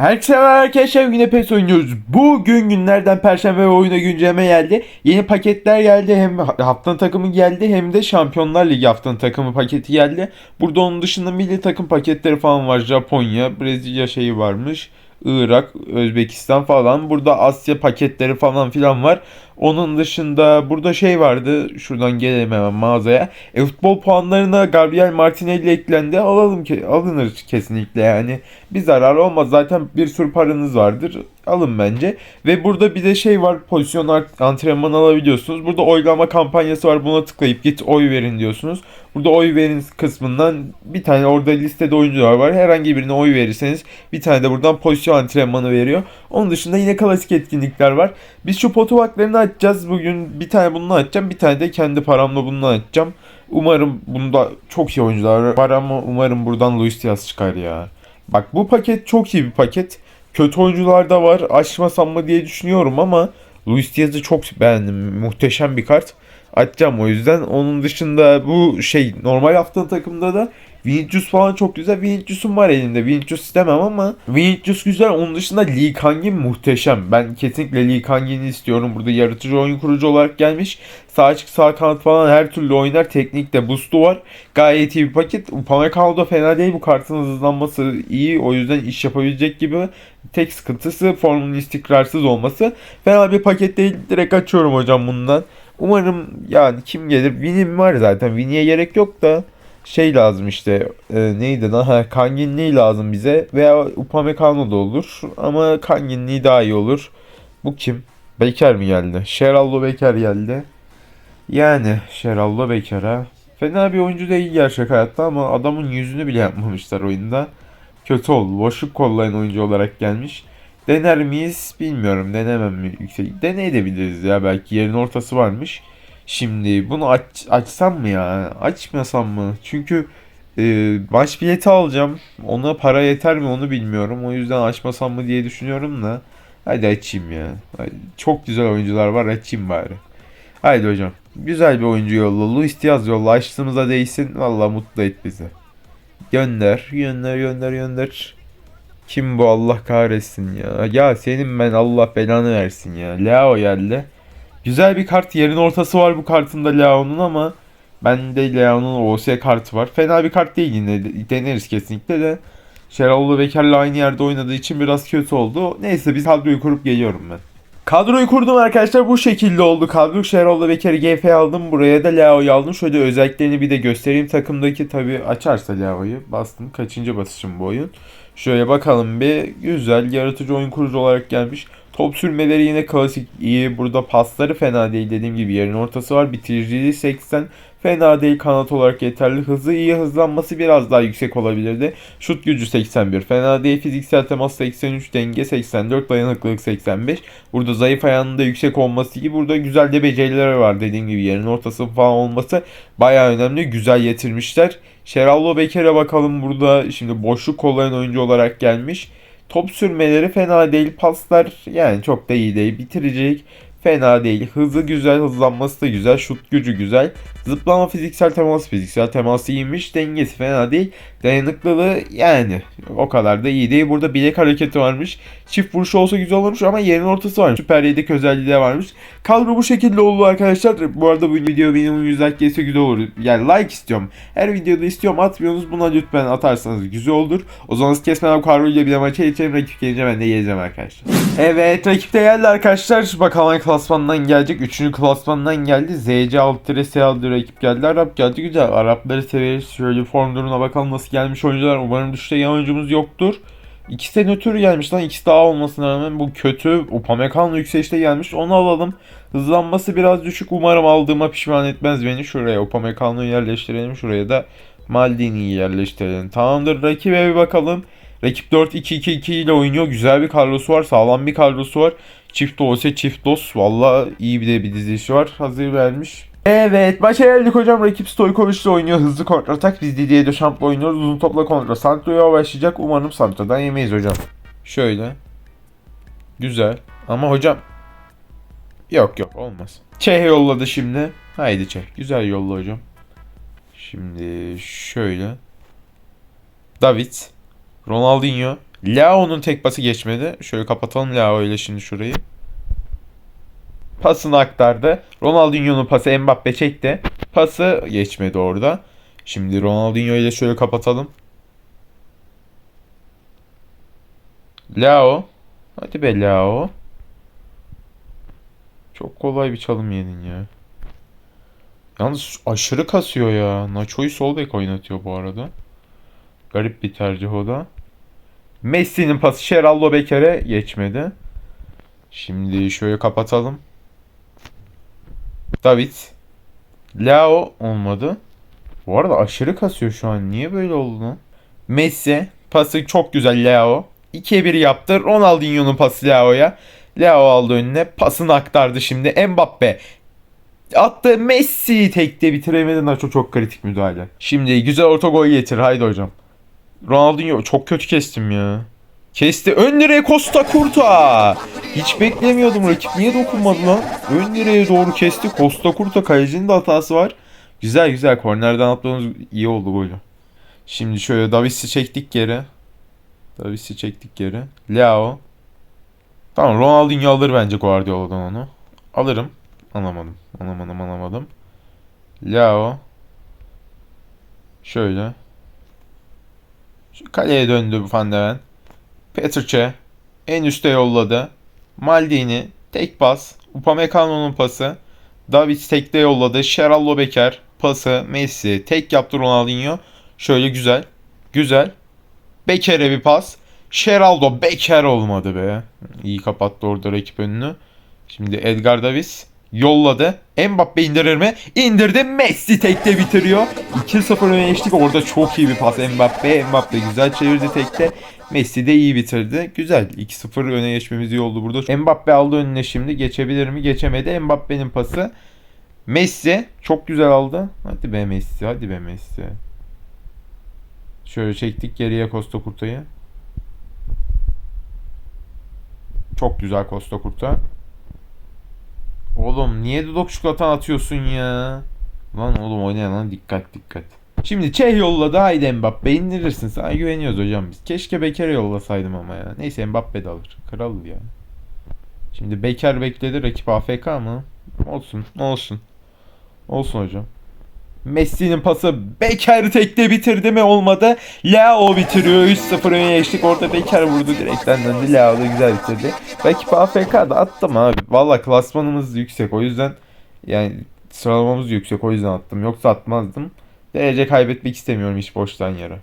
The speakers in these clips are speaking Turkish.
Herkese merhaba arkadaşlar yine PES oynuyoruz. Bugün günlerden Perşembe ve oyuna güncelleme geldi. Yeni paketler geldi. Hem haftanın takımı geldi hem de Şampiyonlar Ligi haftanın takımı paketi geldi. Burada onun dışında milli takım paketleri falan var. Japonya, Brezilya şeyi varmış. Irak, Özbekistan falan. Burada Asya paketleri falan filan var. Onun dışında burada şey vardı. Şuradan gelelim hemen mağazaya. E, futbol puanlarına Gabriel Martinelli eklendi. Alalım ki alınır kesinlikle yani. Bir zarar olmaz. Zaten bir sürü paranız vardır. Alın bence. Ve burada bir de şey var. Pozisyon antrenman alabiliyorsunuz. Burada oylama kampanyası var. Buna tıklayıp git oy verin diyorsunuz. Burada oy verin kısmından bir tane orada listede oyuncular var. Herhangi birine oy verirseniz bir tane de buradan pozisyon antrenmanı veriyor. Onun dışında yine klasik etkinlikler var. Biz şu potuvaklarını açacağız. Bugün bir tane bunu açacağım. Bir tane de kendi paramla bunu açacağım. Umarım bunda çok iyi oyuncular var ama umarım buradan Luis Diaz çıkar ya. Bak bu paket çok iyi bir paket. Kötü oyuncular da var. Açmasam mı diye düşünüyorum ama Luis Diaz'ı çok beğendim. Muhteşem bir kart. Açacağım o yüzden. Onun dışında bu şey normal haftanın takımda da Vinicius falan çok güzel. Vinicius'um var elimde. Vinicius istemem ama Vinicius güzel. Onun dışında Lee Kangin muhteşem. Ben kesinlikle Lee Kangin'i istiyorum. Burada yaratıcı oyun kurucu olarak gelmiş. Sağ açık sağ kanat falan her türlü oynar. Teknikte boost'u var. Gayet iyi bir paket. Upamecano fena değil. Bu kartın hızlanması iyi. O yüzden iş yapabilecek gibi. Tek sıkıntısı formunun istikrarsız olması. Fena bir paket değil. Direkt açıyorum hocam bundan. Umarım yani kim gelir? Win'im var zaten. Win'e gerek yok da şey lazım işte e, neydi lan ha Kanginli lazım bize veya Upamecano da olur ama Kanginli daha iyi olur. Bu kim? Beker mi geldi? Şerallo Beker geldi. Yani Şerallo Beker'a fena bir oyuncu değil gerçek hayatta ama adamın yüzünü bile yapmamışlar oyunda. Kötü oldu. Boşluk kollayan oyuncu olarak gelmiş. Dener miyiz bilmiyorum. Denemem mi yüksek. Deneyebiliriz ya belki yerin ortası varmış. Şimdi bunu aç, açsam mı ya? Açmasam mı? Çünkü e, maç bileti alacağım. Ona para yeter mi onu bilmiyorum. O yüzden açmasam mı diye düşünüyorum da. Hadi açayım ya. Hadi. Çok güzel oyuncular var açayım bari. Haydi hocam. Güzel bir oyuncu yolla. Luis Diaz yolla. Açtığımıza değsin. Valla mutlu et bizi. Gönder. Gönder gönder gönder. Kim bu Allah kahretsin ya. Ya senin ben Allah belanı versin ya. Leo geldi. Güzel bir kart. Yerin ortası var bu kartın da Leo'nun ama bende Leo'nun OS kartı var. Fena bir kart değil yine. de- Deneriz kesinlikle de. Şerallı Beker'le aynı yerde oynadığı için biraz kötü oldu. Neyse biz kadroyu kurup geliyorum ben. Kadroyu kurdum arkadaşlar bu şekilde oldu. Kadro Şerallı Beker'i GF aldım. Buraya da Leo'yu aldım. Şöyle özelliklerini bir de göstereyim. Takımdaki tabi açarsa Leo'yu. Bastım. Kaçıncı basışım bu oyun. Şöyle bakalım bir. Güzel. Yaratıcı oyun kurucu olarak gelmiş. Top sürmeleri yine klasik iyi. Burada pasları fena değil. Dediğim gibi yerin ortası var. Bitiriciliği 80. Fena değil kanat olarak yeterli. Hızı iyi. Hızlanması biraz daha yüksek olabilirdi. Şut gücü 81. Fena değil. Fiziksel temas 83. Denge 84. Dayanıklılık 85. Burada zayıf ayağının da yüksek olması gibi. Burada güzel de becerileri var. Dediğim gibi yerin ortası falan olması bayağı önemli. Güzel getirmişler. Şerallo Beker'e bakalım burada. Şimdi boşluk kollayan oyuncu olarak gelmiş. Top sürmeleri fena değil. Paslar yani çok da iyi değil. Bitiricilik fena değil. Hızı güzel, hızlanması da güzel. Şut gücü güzel. Zıplama fiziksel temas, fiziksel teması iyiymiş. Dengesi fena değil. Dayanıklılığı yani o kadar da iyi değil. Burada bilek hareketi varmış. Çift vuruş olsa güzel olurmuş ama yerin ortası varmış. Süper yedek özelliği de varmış. Kadro bu şekilde oldu arkadaşlar. Bu arada bu video benim 100 like gelse güzel olur. Yani like istiyorum. Her videoda istiyorum atmıyorsunuz. Buna lütfen atarsanız güzel olur. O zaman siz kesmeden kadroyla bir maça geçelim. Rakip gelince ben de geleceğim arkadaşlar. Evet rakip de geldi arkadaşlar. Bakalım klasmandan gelecek. Üçüncü klasmandan geldi. ZC alt S aldı rakip geldi. Arap geldi güzel. Arapları severiz. Şöyle form durumuna bakalım nasıl gelmiş oyuncular. Umarım düşüşte yan oyuncumuz yoktur. İkisi de nötr gelmiş lan. İkisi daha olmasına rağmen bu kötü. Upamecano yükselişte gelmiş. Onu alalım. Hızlanması biraz düşük. Umarım aldığıma pişman etmez beni. Şuraya Upamecano'yu yerleştirelim. Şuraya da Maldini'yi yerleştirelim. Tamamdır. Rakibe bir bakalım. Rakip 4-2-2-2 ile oynuyor. Güzel bir kadrosu var. Sağlam bir kadrosu var. Çift dose, çift dos. Valla iyi bir de bir dizilişi var. Hazır vermiş. Evet maça geldik hocam. Rakip Stojkovic ile oynuyor. Hızlı kontratak. Biz Didier Deschamps'la oynuyoruz. Uzun topla kontra. Santro'ya başlayacak. Umarım Santro'dan yemeyiz hocam. Şöyle. Güzel. Ama hocam. Yok yok olmaz. Çeh yolladı şimdi. Haydi Çeh. Güzel yolla hocam. Şimdi şöyle. David. Ronaldinho. Leao'nun tek pası geçmedi. Şöyle kapatalım Leao ile şimdi şurayı. Pasını aktardı. Ronaldinho'nun pası Mbappe çekti. Pası geçmedi orada. Şimdi Ronaldinho ile şöyle kapatalım. Leao. Hadi be Leao. Çok kolay bir çalım yedin ya. Yalnız aşırı kasıyor ya. Nacho'yu sol bek oynatıyor bu arada. Garip bir tercih o da. Messi'nin pası Şerallo Beker'e geçmedi. Şimdi şöyle kapatalım. David. Lao olmadı. Bu arada aşırı kasıyor şu an. Niye böyle oldu? Messi. Pası çok güzel Lao. 2'ye 1 yaptı. Ronaldinho'nun pası Lao'ya. Lao aldı önüne. Pasını aktardı şimdi. Mbappe. Attı Messi tekte bitiremedi. Nacho çok kritik müdahale. Şimdi güzel orta gol getir. Haydi hocam. Ronaldinho çok kötü kestim ya. Kesti. Ön direğe Costa Curta. Hiç beklemiyordum rakip. Niye dokunmadı lan? Ön direğe doğru kesti. Costa Curta kalecinin de hatası var. Güzel güzel. Kornerden atmamız iyi oldu golü. Şimdi şöyle Davis'i çektik geri. Davis'i çektik geri. Leao. Tamam Ronaldinho alır bence Guardiola'dan onu. Alırım. Alamadım. Alamadım alamadım. Leao. Şöyle. Kaleye döndü Van de Ven. Petrçe en üste yolladı. Maldini tek pas. Upamecano'nun pası. David tekte yolladı. Şerallo Beker pası. Messi tek yaptı Ronaldinho. Şöyle güzel. Güzel. Beker'e bir pas. Şeraldo Beker olmadı be. İyi kapattı orada rakip önünü. Şimdi Edgar Davis yolladı. Mbappe indirir mi? İndirdi. Messi tekte bitiriyor. 2-0 öne geçtik. Orada çok iyi bir pas Mbappe. Mbappe güzel çevirdi tekte. Messi de iyi bitirdi. Güzel. 2-0 öne geçmemiz iyi oldu burada. Mbappe aldı önüne şimdi. Geçebilir mi? Geçemedi. Mbappe'nin pası. Messi çok güzel aldı. Hadi be Messi. Hadi be Messi. Şöyle çektik geriye Costa Curta'yı. Çok güzel Costa Curta. Oğlum niye dudok çikolatan atıyorsun ya? Lan oğlum oynayan lan dikkat dikkat. Şimdi Çeh yolladı haydi Mbappe indirirsin. Sana güveniyoruz hocam biz. Keşke Beker'e yollasaydım ama ya. Neyse Mbappe de alır. Kral ya. Şimdi Beker bekledi. Rakip AFK mı? Olsun. Olsun. Olsun hocam. Messi'nin pası Beker tekte bitirdi mi olmadı. Leao bitiriyor. 3-0 öne geçtik. Orada Beker vurdu direkten döndü. Leao da güzel bitirdi. Rakip AFK da attım abi. Valla klasmanımız yüksek. O yüzden yani sıralamamız yüksek. O yüzden attım. Yoksa atmazdım. Derece kaybetmek istemiyorum hiç boştan yere.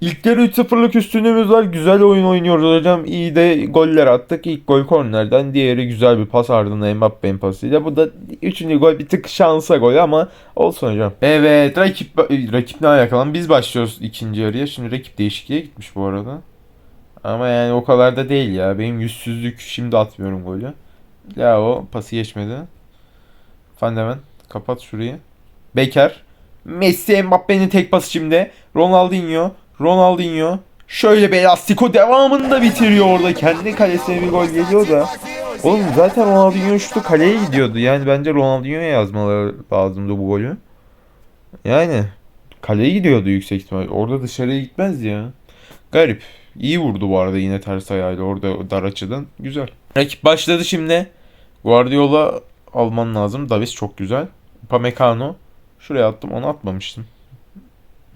İlk yarı 3-0'lık üstünlüğümüz var. Güzel oyun oynuyoruz hocam. İyi de goller attık. İlk gol kornerden. Diğeri güzel bir pas ardından Mbappe'nin pasıyla. Bu da üçüncü gol bir tık şansa gol ama olsun hocam. Evet rakip rakip ne alakalı? Biz başlıyoruz ikinci yarıya. Şimdi rakip değişikliğe gitmiş bu arada. Ama yani o kadar da değil ya. Benim yüzsüzlük şimdi atmıyorum golü. Ya o pası geçmedi. Van de Ven, kapat şurayı. Beker. Messi Mbappe'nin tek pası şimdi. Ronaldinho. Ronaldinho. Şöyle bir elastiko devamında bitiriyor orada. Kendi kalesine bir gol geliyor da. Oğlum zaten Ronaldinho şutu kaleye gidiyordu. Yani bence Ronaldinho'ya yazmaları lazımdı bu golü. Yani kaleye gidiyordu yüksek ihtimal. Orada dışarıya gitmez ya. Garip. İyi vurdu bu arada yine ters ayağıyla orada dar açıdan. Güzel. Rakip başladı şimdi. Guardiola alman lazım. Davis çok güzel. Upamecano. Şuraya attım. Onu atmamıştım.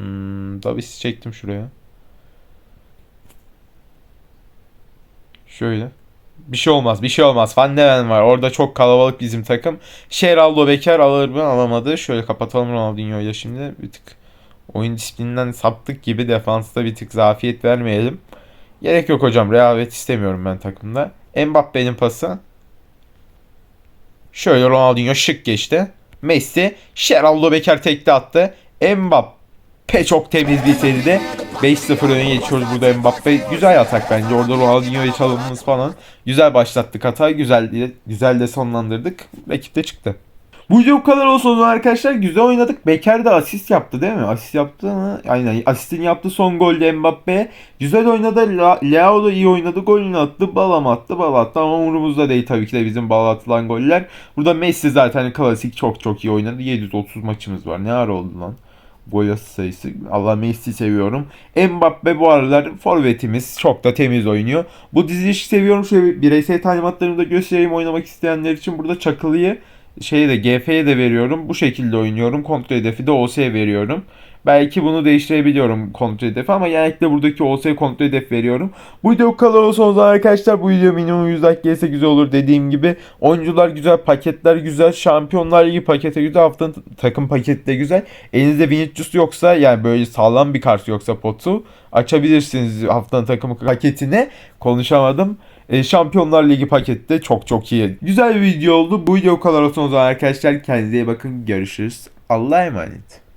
Hmm, Davis'i çektim şuraya. Şöyle. Bir şey olmaz. Bir şey olmaz. Van de Ven var. Orada çok kalabalık bizim takım. Şeraldo Beker alır mı? Alamadı. Şöyle kapatalım Ronaldinho'yla şimdi. Bir tık oyun disiplininden saptık gibi defansta bir tık zafiyet vermeyelim. Gerek yok hocam. Rehavet istemiyorum ben takımda. Mbappe'nin pası. Şöyle Ronaldinho şık geçti. Messi, Şeraldo Beker tekte attı. Mbappe çok temiz bitirdi. 5-0 öne geçiyoruz burada Mbappe. Güzel atak bence. Orada Ronaldinho'ya çalımımız falan. Güzel başlattık hatayı. Güzel, de- güzel de sonlandırdık. Rakip de çıktı. Bu video bu kadar olsun arkadaşlar. Güzel oynadık. Beker de asist yaptı değil mi? Asist yaptı mı? Aynen. Asistin yaptı son golde Mbappe. Güzel oynadı. La- Leao da iyi oynadı. Golünü attı. Balam attı. Bal attı ama umurumuzda değil tabii ki de bizim bal atılan goller. Burada Messi zaten klasik çok çok iyi oynadı. 730 maçımız var. Ne ara oldu lan? Gol sayısı. Allah Messi seviyorum. Mbappe bu aralar forvetimiz çok da temiz oynuyor. Bu dizilişi seviyorum. Şöyle bireysel talimatlarımı da göstereyim oynamak isteyenler için. Burada Çakılı'yı şeye de GF'ye de veriyorum. Bu şekilde oynuyorum. Kontrol hedefi de OS'ye veriyorum. Belki bunu değiştirebiliyorum kontrol hedefi ama genellikle buradaki OS kontrol hedef veriyorum. Bu video kadar olsun o zaman arkadaşlar. Bu video minimum 100 like gelirse güzel olur dediğim gibi. Oyuncular güzel, paketler güzel, şampiyonlar ligi paketi güzel, haftanın takım paketi de güzel. Elinizde Vinicius yoksa yani böyle sağlam bir kart yoksa potu açabilirsiniz haftanın takımı paketine. Konuşamadım. E, Şampiyonlar Ligi paketi de çok çok iyi. Güzel bir video oldu. Bu video kadar olsun o zaman arkadaşlar. Kendinize iyi bakın. Görüşürüz. Allah'a emanet.